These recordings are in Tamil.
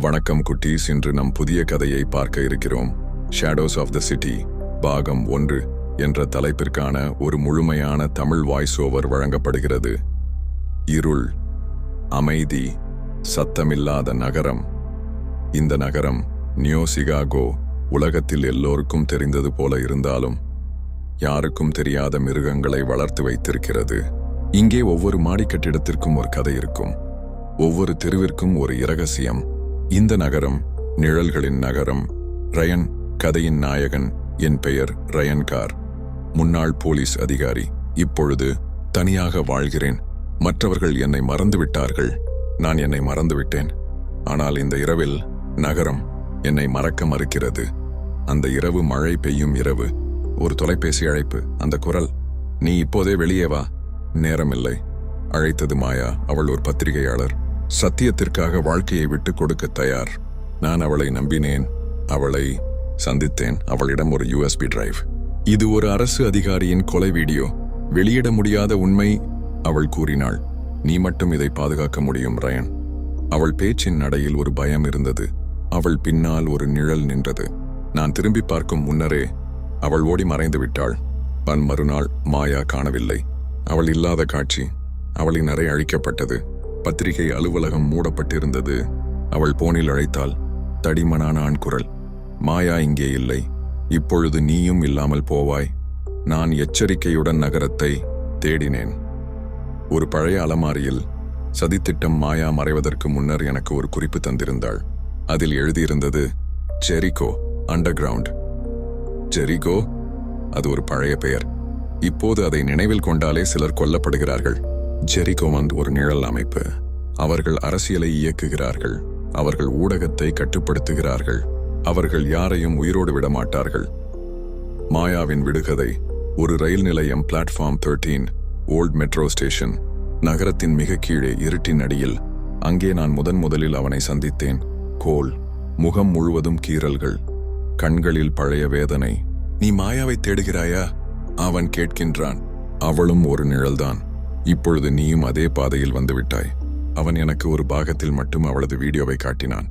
வணக்கம் குட்டீஸ் இன்று நம் புதிய கதையை பார்க்க இருக்கிறோம். ஷேடோஸ் ஆஃப் த சிட்டி பாகம் ஒன்று என்ற தலைப்பிற்கான ஒரு முழுமையான தமிழ் வாய்ஸ் ஓவர் வழங்கப்படுகிறது. இருள் அமைதி சத்தமில்லாத நகரம். இந்த நகரம் நியோ சிகாகோ உலகத்தில் எல்லோருக்கும் தெரிந்தது போல இருந்தாலும் யாருக்கும் தெரியாத மிருகங்களை வளர்த்து வைத்திருக்கிறது. இங்கே ஒவ்வொரு மாடிக் கட்டிடத்திற்கும் ஒரு கதை இருக்கும். ஒவ்வொரு தெருவிற்கும் ஒரு இரகசியம். இந்த நகரம் நிழல்களின் நகரம். ரயன் கதையின் நாயகன் என் பெயர் ரயன் கார் முன்னாள் போலீஸ் அதிகாரி இப்பொழுது தனியாக வாழ்கிறேன். மற்றவர்கள் என்னை மறந்துவிட்டார்கள். நான் என்னை மறந்துவிட்டேன். ஆனால் இந்த இரவில் நகரம் என்னை மறக்க மறுக்கிறது. அந்த இரவு மழை பெய்யும் இரவு. ஒரு தொலைபேசி அழைப்பு அந்த குரல் நீ இப்போதே வெளியே வா. நேரமில்லை. அழைத்தது மாயா அவள் ஒரு பத்திரிகையாளர். சத்தியத்திற்காக வாழ்க்கையை விட்டுக் கொடுக்க தயார். நான் அவளை நம்பினேன். அவளை சந்தித்தேன். அவளிடம் ஒரு யூஎஸ்பி டிரைவ் இது ஒரு அரசு அதிகாரியின் கொலை வீடியோ. வெளியிட முடியாத உண்மை அவள் கூறினாள். நீ மட்டும் இதை பாதுகாக்க முடியும் ரயன் அவள் பேச்சின் நடையில் ஒரு பயம் இருந்தது. அவள் பின்னால் ஒரு நிழல் நின்றது. நான் திரும்பி பார்க்கும் முன்னரே அவள் ஓடி மறைந்து விட்டாள். பன் மறுநாள் மாயா காணவில்லை. அவள் இல்லாத காட்சி. அவளின் அறை அழிக்கப்பட்டது. பத்திரிகை அலுவலகம் மூடப்பட்டிருந்தது. அவள் போனில் அழைத்தாள் தடிமனான ஆண் குரல். மாயா இங்கே இல்லை. இப்பொழுது நீயும் இல்லாமல் போவாய். நான் எச்சரிக்கையுடன் நகரத்தை தேடினேன். ஒரு பழைய அலமாரியில் சதித்திட்டம் மாயா மறைவதற்கு முன்னர் எனக்கு ஒரு குறிப்பு தந்திருந்தாள். அதில் எழுதியிருந்தது ஜெரிகோ அண்டர் கிரவுண்ட் ஜெரிகோ? அது ஒரு பழைய பெயர். இப்போது அதை நினைவில் கொண்டாலே சிலர் கொல்லப்படுகிறார்கள். ஜெரிகோமந்த் ஒரு நிழல் அமைப்பு. அவர்கள் அரசியலை இயக்குகிறார்கள். அவர்கள் ஊடகத்தை கட்டுப்படுத்துகிறார்கள். அவர்கள் யாரையும் உயிரோடு விட மாட்டார்கள். மாயாவின் விடுகதை ஒரு ரயில் நிலையம் பிளாட்ஃபார்ம் 13 ஓல்ட் மெட்ரோ ஸ்டேஷன் நகரத்தின் மிக கீழே இருட்டின் அடியில் அங்கே நான் முதன் முதலில் அவனை சந்தித்தேன். கோல் முகம் முழுவதும் கீறல்கள். கண்களில் பழைய வேதனை. நீ மாயாவை தேடுகிறாயா? அவன் கேட்கின்றான். அவளும் ஒரு நிழல்தான். இப்பொழுது நீயும் அதே பாதையில் வந்துவிட்டாய். அவன் எனக்கு ஒரு பாகத்தில் மட்டும் அவளது வீடியோவை காட்டினான்.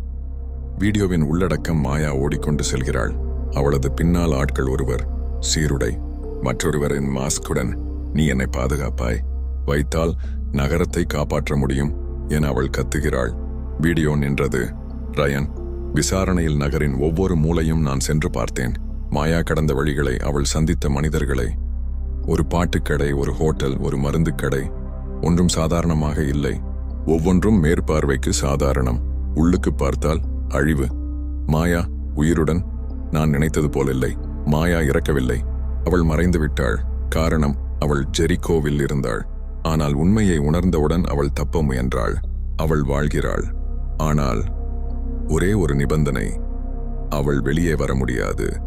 வீடியோவின் உள்ளடக்கம் மாயா ஓடிக்கொண்டு செல்கிறாள். அவளது பின்னால் ஆட்கள் ஒருவர் சீருடை மற்றொருவரின் மாஸ்குடன் நீ என்னை பாதுகாப்பாய். வைத்தால் நகரத்தை காப்பாற்ற முடியும் என அவள் கத்துகிறாள். வீடியோ நின்றது. ரயன் விசாரணையில் நகரின் ஒவ்வொரு மூலையும் நான் சென்று பார்த்தேன். மாயா கடந்த வழிகளை அவள் சந்தித்த மனிதர்களை ஒரு பாட்டுக்கடை ஒரு ஹோட்டல் ஒரு மருந்துக் கடை ஒன்றும் சாதாரணமாக இல்லை. ஒவ்வொன்றும் மேற்பார்வைக்கு சாதாரணம். உள்ளுக்கு பார்த்தால் அழிவு. மாயா உயிருடன் நான் நினைத்தது போலில்லை. மாயா இறக்கவில்லை. அவள் மறைந்து விட்டாள். காரணம் அவள் ஜெரிகோவில் இருந்தாள். ஆனால் உண்மையை உணர்ந்தவுடன் அவள் தப்ப முயன்றாள். அவள் வாழ்கிறாள். ஆனால் ஒரே ஒரு நிபந்தனை. அவள் வெளியே வர முடியாது.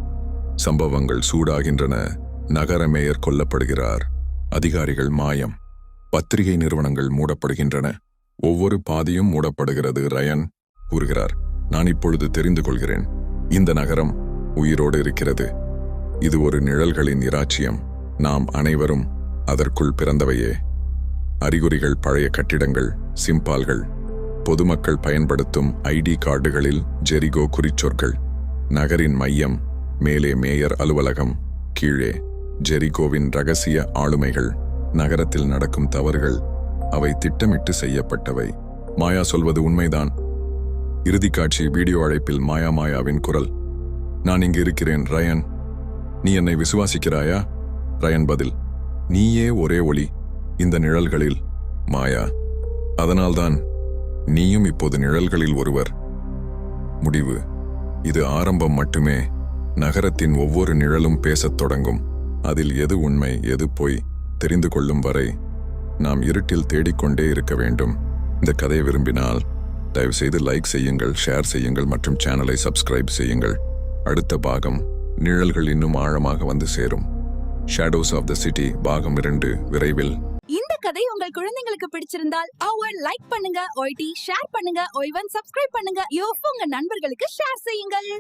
சம்பவங்கள் சூடாகின்றன. நகர மேயர் கொல்லப்படுகிறார். அதிகாரிகள் மாயம். பத்திரிகை நிறுவனங்கள் மூடப்படுகின்றன. ஒவ்வொரு பாதியும் மூடப்படுகிறது ரயன் கூறுகிறார். நான் இப்பொழுது தெரிந்து கொள்கிறேன். இந்த நகரம் உயிரோடு இருக்கிறது. இது ஒரு நிழல்களின் இராச்சியம். நாம் அனைவரும் அதற்குள் பிறந்தவையே. அறிகுறிகள் பழைய கட்டிடங்கள் சிம்பால்கள். பொதுமக்கள் பயன்படுத்தும் ஐடி கார்டுகளில் ஜெரிகோ குறிச்சொற்கள். நகரின் மையம் மேலே மேயர் அலுவலகம் கீழே. ஜெரிகோவின் ரகசிய ஆளுமைகள் நகரத்தில் நடக்கும் தவறுகள் அவை திட்டமிட்டு செய்யப்பட்டவை. மாயா சொல்வது உண்மைதான். இறுதி காட்சி வீடியோ அழைப்பில் மாயா மாயாவின் குரல். நான் இங்கு இருக்கிறேன் ரயன். நீ என்னை விசுவாசிக்கிறாயா? ரயன் பதில். நீயே ஒரே ஒளி. இந்த நிழல்களில் மாயா. அதனால்தான் நீயும் இப்போது நிழல்களில் ஒருவர். முடிவு. இது ஆரம்பம் மட்டுமே. நகரத்தின் ஒவ்வொரு நிழலும் பேசத் தொடங்கும். அதில் எது உண்மை எது பொய் தெரிந்து கொள்ளும் வரை நாம் இருட்டில் தேடிக்கொண்டே இருக்க வேண்டும். இந்த கதையை விரும்பினால் தயவுசெய்து லைக் செய்யுங்கள் ஷேர் செய்யுங்கள் மற்றும் சேனலை சப்ஸ்கிரைப் செய்யுங்கள். அடுத்த பாகம் நிழல்கள் இன்னும் ஆழமாக வந்து சேரும். ஷேடோஸ் ஆஃப் த சிட்டி பாகம் இரண்டு விரைவில். இந்த கதை உங்கள் குழந்தைங்களுக்கு பிடிச்சிருந்தால் அவர் லைக் பண்ணுங்க ஒய்டி ஷேர் பண்ணுங்க ஒய்வன் சப்ஸ்கிரைப் பண்ணுங்க யோ உங்க நண்பர்களுக்கு ஷேர் செய்யுங்கள்.